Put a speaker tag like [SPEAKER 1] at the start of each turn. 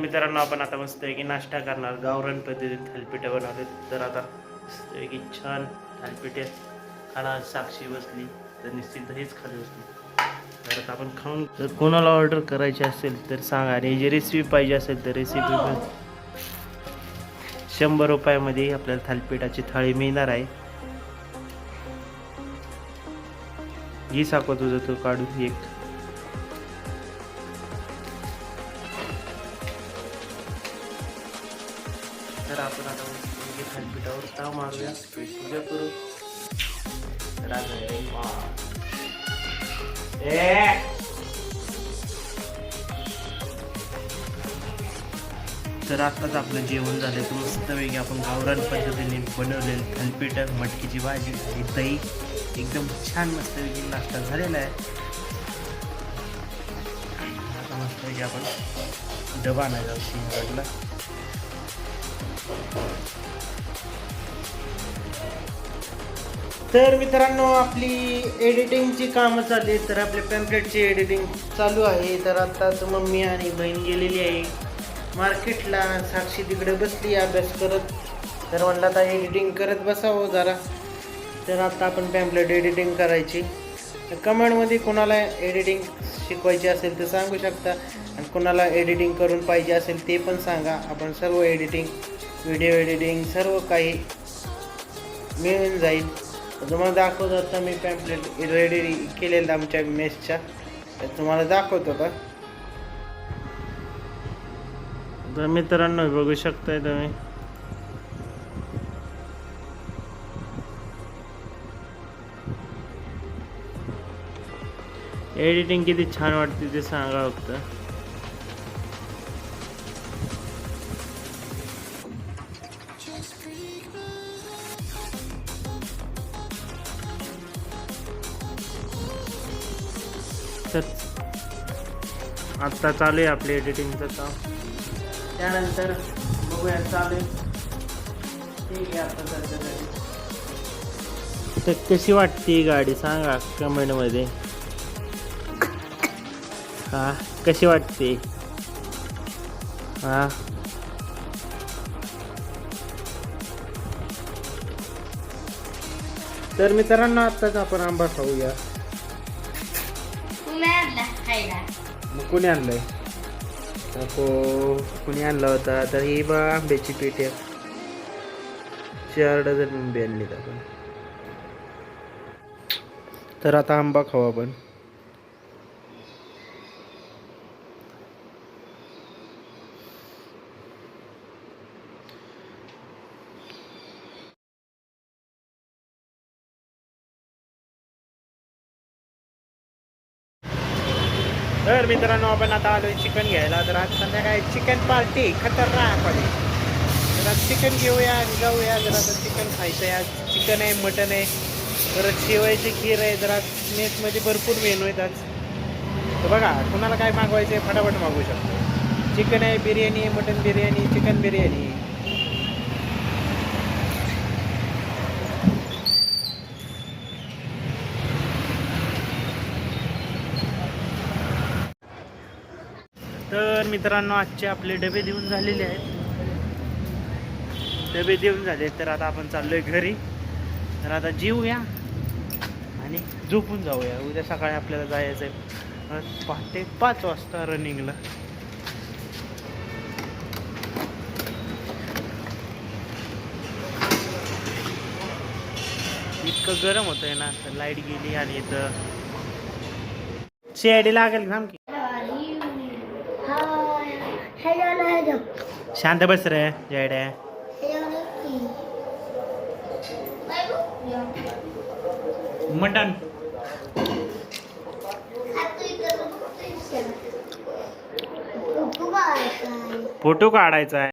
[SPEAKER 1] मित्रांनो आपण आता मस्त की नाश्ता करणार. गावरान पद्धतीने थालपिठं बनवले तर आता मस्तपैकी छान थालपिठे. खाणार साक्षी बसली तर निश्चित हेच खाली बसली. तर आता आपण खाऊन जर कोणाला ऑर्डर करायची असेल तर सांगा. आणि जी रेसिपी पाहिजे असेल तर रेसिपी पण शंभर रुपयामध्ये आपल्याला थालपिठाची थाळी मिळणार आहे. घे साखो तुझं तू काढून एक. तर आपण आता म्हणजे थालपिठावर ताव मारूया. पूजा करू. तर आता तर आत्ताच आपलं जेवण झालं तर मस्तपैकी आपण गावरान पद्धतीने बनवलेलं थालपीठ मटकीची भाजी आणि दही. एकदम छान मस्तपैकी नाश्ता झालेला आहे. आता मस्तपैकी आपण डबा नाही जाऊ शिंगडला तर मित्रांनो आपली एडिटिंगची कामं चालली आहेत. तर आपल्या पॅम्पलेटची एडिटिंग चालू आहे. तर आत्ताच मम्मी आणि बहीण गेलेली आहे. मार्केटला साक्षी तिकडे बसली अभ्यास करत. तर म्हणलं आता एडिटिंग करत बसावं जरा. तर आता आपण पॅम्पलेट एडिटिंग करायची. तर कमेंटमध्ये कोणाला एडिटिंग शिकवायची असेल तर सांगू शकता. आणि कोणाला एडिटिंग करून पाहिजे असेल ते पण सांगा. आपण सर्व एडिटिंग व्हिडिओ एडिटिंग सर्व काही मिळून जाईल. तुम्हाला दाखवतो आता मी पॅम्पलेट रेडी केलेलं आमच्या मेसच्या तर तुम्हाला दाखवतो का तर मित्रांनो बघू शकताय तुम्ही. एडिटिंग किती छान वाटते ते सांगा फक्त. तर आत्ता चालू आहे आपली एडिटिंगचं काम. त्यानंतर बघूया चालू ठीक आहे आता सध्या तर. कशी वाटते गाडी सांगा कमेंटमध्ये. हा कशी वाटते? हा. तर मित्रांनो आत्ताच आपण आंबा खाऊया.
[SPEAKER 2] आणला खायला
[SPEAKER 1] मग कोणी आणलंय? नको कुणी आणला होता? तर ही बा आंब्याची पेटी चार डझन आंबे आणली आपण. तर आता आंबा खाऊ आपण. तर मित्रांनो आपण आता आलो चिकन घ्यायला. तर आज संध्याकाळी चिकन पार्टी खतरनाक आली जरा चिकन घेऊया आणि जाऊया. जरा आता चिकन खायचं आहे. आज चिकन आहे मटन आहे. परत शेवायची खीर आहे. जरा मेसमध्ये भरपूर मेनू आहेत आज. तर बघा कुणाला काय मागवायचं आहे फटाफट मागवू शकतो. चिकन आहे बिर्याणी आहे मटन बिर्याणी चिकन बिर्याणी. तर मित्रांनो आजचे आपले डबे देऊन झालेले आहेत. डबे देऊन झाले तर आता आपण चाललोय घरी. तर आता जेवूया आणि झोपून जाऊया. उद्या सकाळी आपल्याला जायचं आहे पहाटे पाच वाजता रनिंगला. इतकं गरम होतंय ना तर लाइट गेली आणि इथं. सी लागेल डी की
[SPEAKER 2] ना
[SPEAKER 1] शांत बस रे जयड्या मटन फोटो काढायचा आहे.